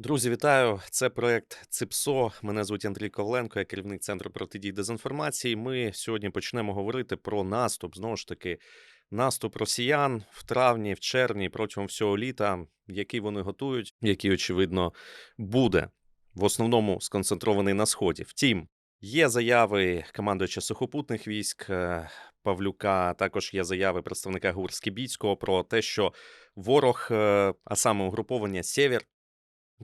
Друзі, вітаю! Це проект ЦИПСО. Мене звуть Андрій Ковленко, я керівник центру протидії дезінформації. Ми сьогодні почнемо говорити про наступ. Знову ж таки, наступ росіян в травні, в червні, протягом всього літа, який вони готують, який, очевидно, буде в основному сконцентрований на сході. Втім, є заяви командуюча сухопутних військ е, Павлюка. Також є заяви представника ГУР Скібіцького про те, що ворог, е, а саме угруповання Сєвєр,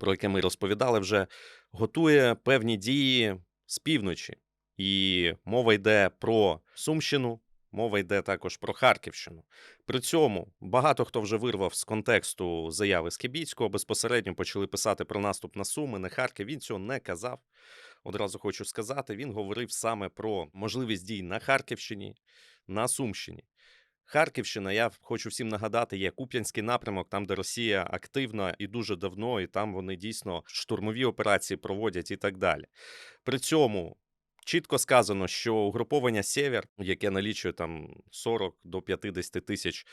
про яке ми розповідали вже, готує певні дії з півночі. І мова йде про Сумщину, мова йде також про Харківщину. При цьому багато хто вже вирвав з контексту заяви Скібіцького, безпосередньо почали писати про наступ на Суми, на Харків. Він цього не казав. Одразу хочу сказати, він говорив саме про можливість дій на Харківщині, на Сумщині. Харківщина, я хочу всім нагадати, є Куп'янський напрямок, там, де Росія активна і дуже давно, і там вони дійсно штурмові операції проводять і так далі. При цьому чітко сказано, що угруповання Сєвєр, яке налічує там 40 до 50 тисяч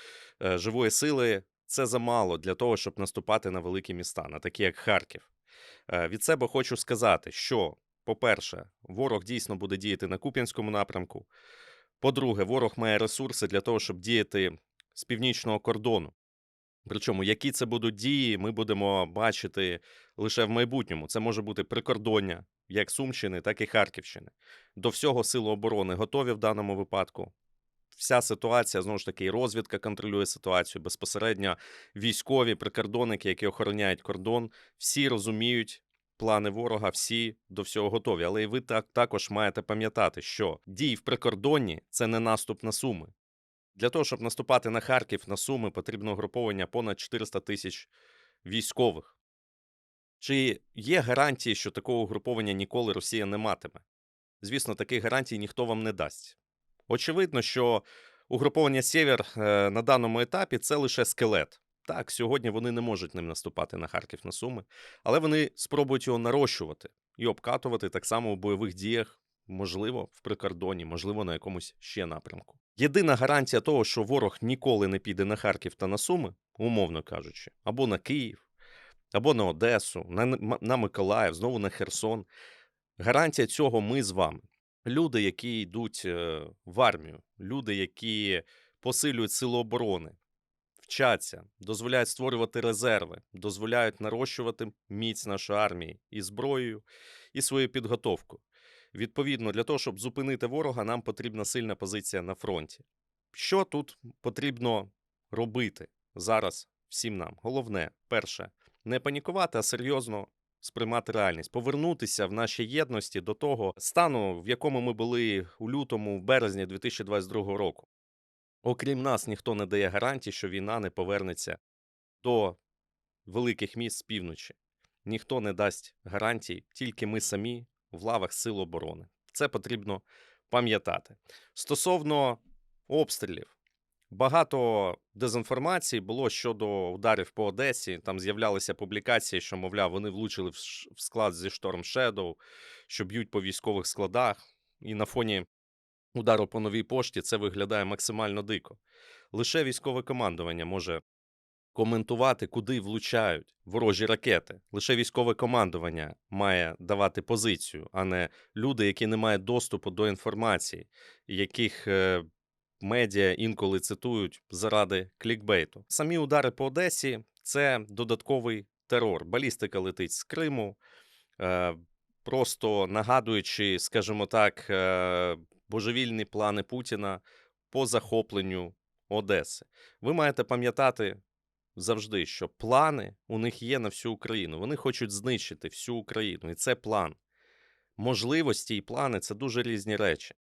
е, живої сили, це замало для того, щоб наступати на великі міста, на такі як Харків. Е, Від себе хочу сказати, що, по-перше, ворог дійсно буде діяти на Куп'янському напрямку. По-друге, ворог має ресурси для того, щоб діяти з північного кордону. Причому, які це будуть дії, ми будемо бачити лише в майбутньому. Це може бути прикордоння як Сумщини, так і Харківщини. До всього сили оборони готові в даному випадку. Вся ситуація, знову ж таки, розвідка контролює ситуацію безпосередньо військові прикордонники, які охороняють кордон, всі розуміють плани ворога, всі до всього готові. Але і ви так також маєте пам'ятати, що дій в прикордонні це не наступ на суми. Для того, щоб наступати на Харків, на Суми, потрібно угруповання понад 400 тисяч військових. Чи є гарантії, що такого угруповання ніколи Росія не матиме? Звісно, таких гарантій ніхто вам не дасть. Очевидно, що угруповання Сєвєр е, на даному етапі це лише скелет. Так, сьогодні вони не можуть ним наступати на Харків на Суми, але вони спробують його нарощувати і обкатувати так само у бойових діях, можливо, в прикордоні, можливо, на якомусь ще напрямку. Єдина гарантія того, що ворог ніколи не піде на Харків та на Суми, умовно кажучи, або на Київ, або на Одесу, на, на Миколаїв, знову на Херсон. Гарантія цього ми з вами. Люди, які йдуть е, в армію, люди, які посилюють силу оборони, вчаться, дозволяють створювати резерви, дозволяють нарощувати міць нашої армії і зброєю, і своєю підготовкою. Відповідно, для того, щоб зупинити ворога, нам потрібна сильна позиція на фронті. Що тут потрібно робити зараз всім нам? Головне, перше, не панікувати, а серйозно сприймати реальність, повернутися в нашій єдності до того стану, в якому ми були у лютому, в березні 2022 року. Окрім нас, ніхто не дає гарантії, що війна не повернеться до великих міст з півночі. Ніхто не дасть гарантій, тільки ми самі в лавах Сил оборони. Це потрібно пам'ятати. Стосовно обстрілів, багато дезінформації було щодо ударів по Одесі. Там з'являлися публікації, що, мовляв, вони влучили в склад зі Storm Shadow, що б'ють по військових складах. І на фоні удару по новій пошті це виглядає максимально дико. Лише військове командування може коментувати, куди влучають ворожі ракети. Лише військове командування має давати позицію, а не люди, які не мають доступу до інформації, яких е, медіа інколи цитують заради клікбейту. Самі удари по Одесі це додатковий терор. Балістика летить з Криму. Е, Просто нагадуючи, скажімо так, е, божевільні плани Путіна по захопленню Одеси. Ви маєте пам'ятати завжди, що плани у них є на всю Україну. Вони хочуть знищити всю Україну, і це план. Можливості і плани це дуже різні речі.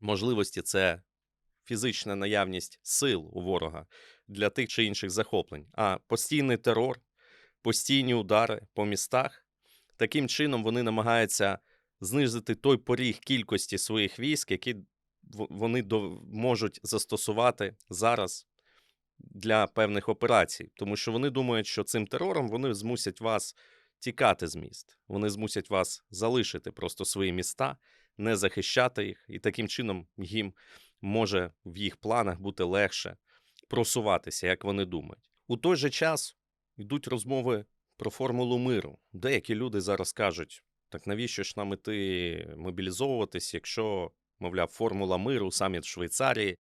Можливості це фізична наявність сил у ворога для тих чи інших захоплень, а постійний терор, постійні удари по містах. Таким чином вони намагаються знизити той поріг кількості своїх військ, які вони можуть застосувати зараз для певних операцій, тому що вони думають, що цим терором вони змусять вас тікати з міст. Вони змусять вас залишити просто свої міста, не захищати їх, і таким чином їм може в їх планах бути легше просуватися, як вони думають. У той же час йдуть розмови про формулу миру. Деякі люди зараз кажуть: так навіщо ж нам іти мобілізовуватись, якщо, мовляв, формула миру, саміт Швейцарії,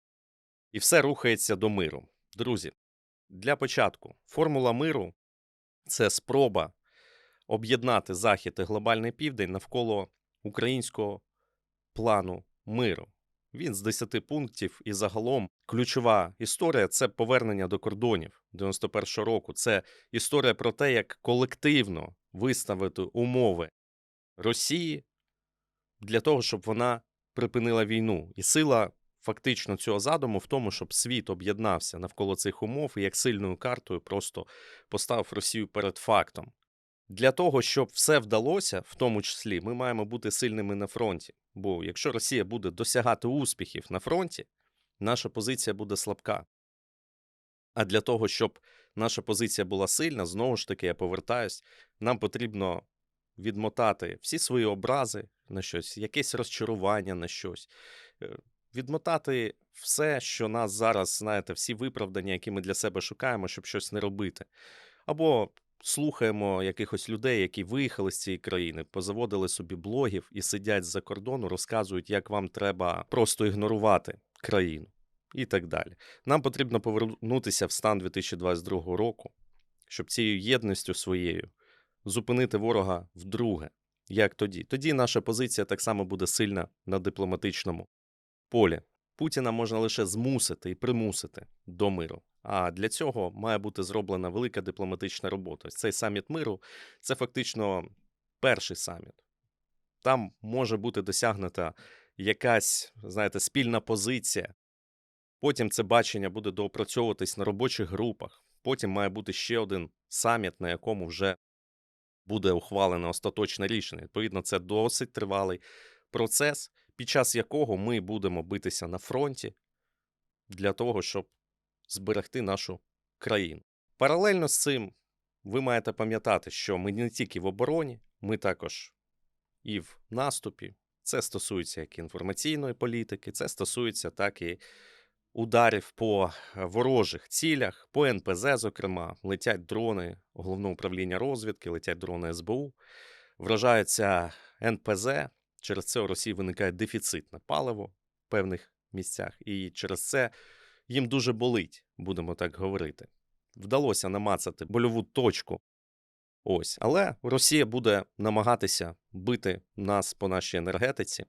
і все рухається до миру. Друзі, для початку, формула миру це спроба об'єднати Захід і глобальний південь навколо українського плану миру. Він з 10 пунктів, і загалом ключова історія це повернення до кордонів 91-го року. Це історія про те, як колективно виставити умови Росії для того, щоб вона припинила війну. І сила фактично цього задуму в тому, щоб світ об'єднався навколо цих умов і як сильною картою просто поставив Росію перед фактом. Для того, щоб все вдалося, в тому числі, ми маємо бути сильними на фронті. Бо якщо Росія буде досягати успіхів на фронті, наша позиція буде слабка. А для того, щоб наша позиція була сильна, знову ж таки, я повертаюсь, нам потрібно відмотати всі свої образи на щось, якесь розчарування на щось, е, відмотати все, що нас зараз, знаєте, всі виправдання, які ми для себе шукаємо, щоб щось не робити. Або слухаємо якихось людей, які виїхали з цієї країни, позаводили собі блогів і сидять з-за кордону, розказують, як вам треба просто ігнорувати країну і так далі. Нам потрібно повернутися в стан 2022 року, щоб цією єдністю своєю зупинити ворога вдруге. Як тоді? Тоді наша позиція так само буде сильна на дипломатичному полі. Путіна можна лише змусити і примусити до миру. А для цього має бути зроблена велика дипломатична робота. Цей саміт миру це фактично перший саміт. Там може бути досягнута якась, знаєте, спільна позиція. Потім це бачення буде доопрацьовуватись на робочих групах. Потім має бути ще один саміт, на якому вже буде ухвалене остаточне рішення. Відповідно, це досить тривалий процес, під час якого ми будемо битися на фронті для того, щоб зберегти нашу країну. Паралельно з цим ви маєте пам'ятати, що ми не тільки в обороні, ми також і в наступі. Це стосується як інформаційної політики, це стосується так і ударів по ворожих цілях, по НПЗ, зокрема, летять дрони головного управління розвідки, летять дрони СБУ, вражаються НПЗ. Через це у Росії виникає дефіцит на паливо в певних місцях, і через це їм дуже болить, будемо так говорити. Вдалося намацати больову точку. Ось, але Росія буде намагатися бити нас по нашій енергетиці.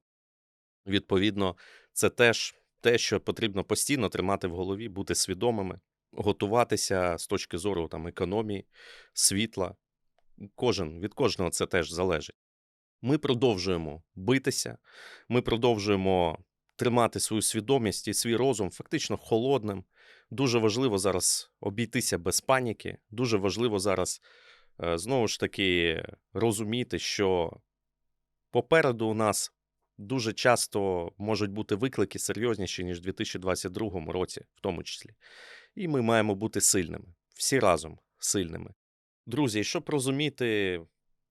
Відповідно, це теж те, що потрібно постійно тримати в голові, бути свідомими, готуватися з точки зору там, економії, світла. Кожен від кожного це теж залежить. Ми продовжуємо битися, ми продовжуємо тримати свою свідомість і свій розум фактично холодним. Дуже важливо зараз обійтися без паніки. Дуже важливо зараз е, знову ж таки розуміти, що попереду у нас дуже часто можуть бути виклики серйозніші, ніж у 2022 році, в тому числі. І ми маємо бути сильними, всі разом сильними. Друзі, щоб розуміти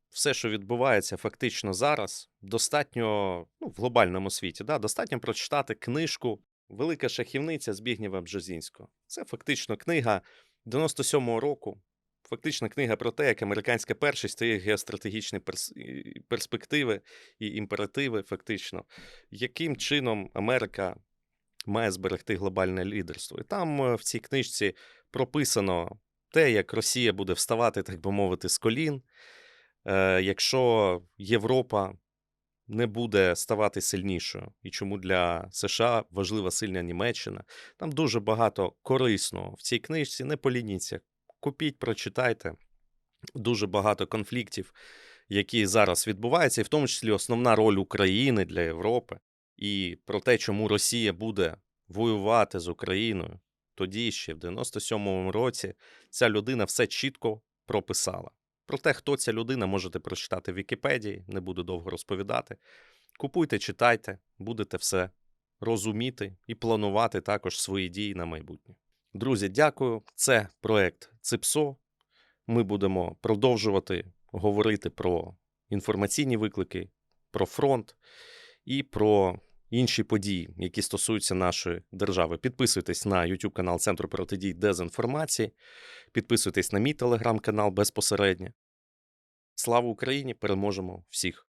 все, що відбувається фактично зараз, достатньо ну, в глобальному світі, да, достатньо прочитати книжку Велика шахівниця Збігнєва Бжезінського. Це фактично книга 97-го року. Фактично книга про те, як американська першість стає геостратегічні перс... перспективи і імперативи, фактично, яким чином Америка має зберегти глобальне лідерство. І там е, в цій книжці прописано те, як Росія буде вставати, так би мовити, з колін, е, якщо Європа не буде ставати сильнішою, і чому для США важлива сильна Німеччина. Там дуже багато корисного в цій книжці. Не полініться. Купіть, прочитайте. Дуже багато конфліктів, які зараз відбуваються, і в тому числі основна роль України для Європи, і про те, чому Росія буде воювати з Україною. Тоді ще в 97-му році ця людина все чітко прописала. Про те, хто ця людина, можете прочитати в Вікіпедії, не буду довго розповідати. Купуйте, читайте, будете все розуміти і планувати також свої дії на майбутнє. Друзі, дякую. Це проект ЦИПСО. Ми будемо продовжувати говорити про інформаційні виклики, про фронт і про інші події, які стосуються нашої держави. Підписуйтесь на YouTube канал Центру протидії дезінформації, підписуйтесь на мій телеграм-канал безпосередньо. Слава Україні! Переможемо всіх!